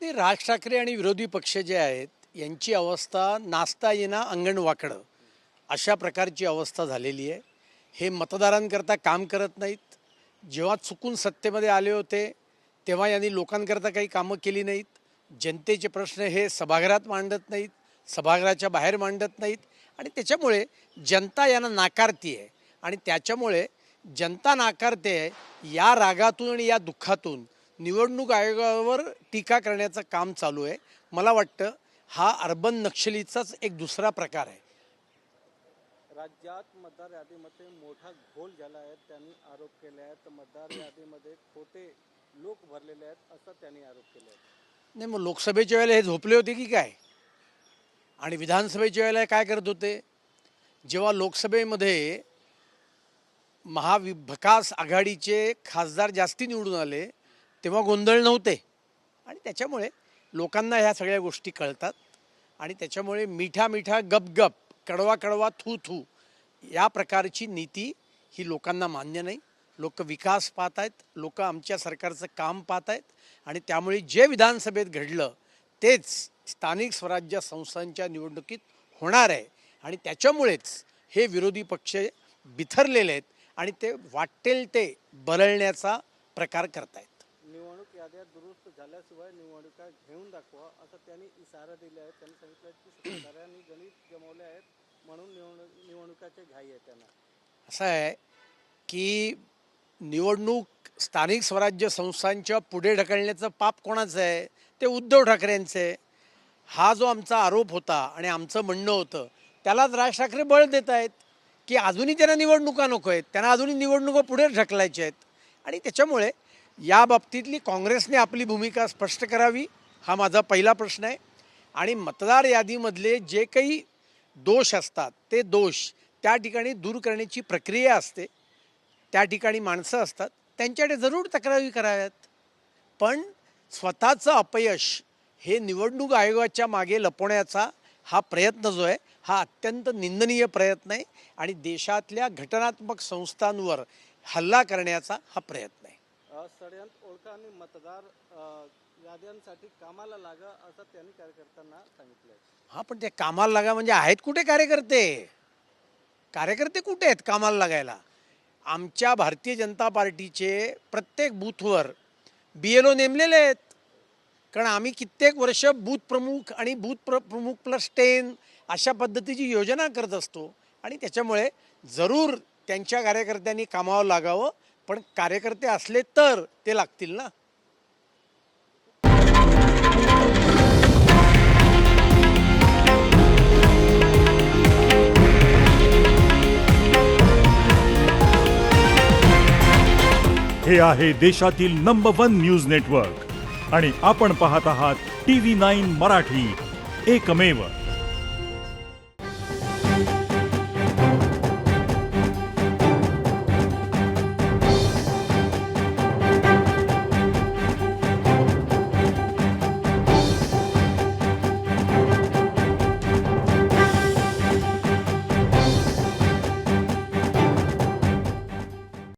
ते राज ठाकरे आणि विरोधी पक्ष जे आहेत यांची अवस्था नाचता येणं अंगण वाकडं अशा प्रकारची अवस्था झालेली आहे. हे मतदारांकरता काम करत नाहीत. जेव्हा चुकून सत्तेमध्ये आले होते तेव्हा यांनी लोकांकरता काही कामं केली नाहीत. जनतेचे प्रश्न हे सभागृहात मांडत नाहीत सभागृहाच्या बाहेर मांडत नाहीत आणि त्याच्यामुळे जनता यांना नाकारती आहे. आणि त्याच्यामुळे जनता नाकारते आहे या रागातून आणि या दुःखातून. निवडणूक आयोगावर टीका करण्याचं काम चालू आहे. मला वाटतं हा अर्बन नक्षलीचाच एक दुसरा प्रकार आहे. राज्यात मतदार यादीमध्ये मोठा घोल झाला आहे. त्यांनी आरोप केले आहेत. मतदार यादीमध्ये खोटे लोक भरलेले आहेत असं त्यांनी आरोप केले आहेत. नाही मग लोकसभेच्या वेळेला हे झोपले होते की काय? आणि विधानसभेच्या वेळेला काय करत होते? जेव्हा लोकसभेमध्ये महाविकास आघाडीचे खासदार जास्ती निवडून आले तेव्हा गोंधळ नव्हते. आणि त्याच्यामुळे लोकांना ह्या सगळ्या गोष्टी कळतात. आणि त्याच्यामुळे मिठा मिठा गप गप कडवा कडवा थू थू या प्रकारची नीती ही लोकांना मान्य नाही. लोक विकास पाहत आहेत लोक आमच्या सरकारचं काम पाहत आहेत आणि त्यामुळे जे विधानसभेत घडलं तेच स्थानिक स्वराज्य संस्थांच्या निवडणुकीत होणार आहे. आणि त्याच्यामुळेच हे विरोधी पक्ष बिथरलेले आहेत आणि ते वाटेल ते बरळण्याचा प्रकार करतायत. निवडणूक याद्या दुरुस्त झाल्याशिवाय निवडणुका घेऊन दाखवा असं त्यांनी इशारा दिला आहे त्यांनी सांगितलं की शेतकऱ्यांनी गणित जमवले आहेत म्हणून निवडणूक निवडणुकाचे घाई आहे त्यांना. असं आहे की निवडणूक स्थानिक स्वराज्य संस्थांच्या पुढे ढकलण्याचं पाप कोणाचं आहे? ते उद्धव ठाकरेंचं. आहे हा जो आमचा आरोप होता आणि आमचं म्हणणं होतं त्यालाच राज ठाकरे बळ देत आहेत की अजूनही त्यांना निवडणुका नको आहेत. त्यांना अजूनही निवडणुका पुढे ढकलायच्या आहेत. आणि त्याच्यामुळे या बाबतीतली काँग्रेसने आपली भूमिका स्पष्ट करावी हा माझा पहिला प्रश्न आहे. आणि मतदार यादीमधले जे काही दोष असतात ते दोष त्या ठिकाणी दूर करण्याची प्रक्रिया असते. त्या ठिकाणी माणसं असतात त्यांच्याकडे जरूर तक्रारी कराव्यात. पण स्वतःचं अपयश हे निवडणूक आयोगाच्या मागे लपवण्याचा हा प्रयत्न जो आहे हा अत्यंत निंदनीय प्रयत्न आहे आणि देशातल्या घटनात्मक संस्थांवर हल्ला करण्याचा हा प्रयत्न षडयंत्र ओळखा आणि मतदार याद्यांसाठी कामाला लागा असं त्यांनी कार्यकर्त्यांना सांगितलं आहे हा पण ते कामाला लागा म्हणजे आहेत कुठे कार्यकर्ते? कार्यकर्ते कुठे आहेत कामाला लागायला? आमच्या भारतीय जनता पार्टीचे प्रत्येक बूथवर बी एल ओ नेमलेले आहेत. कारण आम्ही कित्येक वर्ष बूथ प्रमुख आणि बूथ प्र प्रमुख प्लस टेन अशा पद्धतीची योजना करत असतो. आणि त्याच्यामुळे जरूर त्यांच्या कार्यकर्त्यांनी कामावर लागावं. पण कार्यकर्ते असले तर ते लागतील ना. हे आहे देशातील नंबर वन न्यूज नेटवर्क आणि आपण पाहत आहात टी व्ही नाईन मराठी. एकमेव.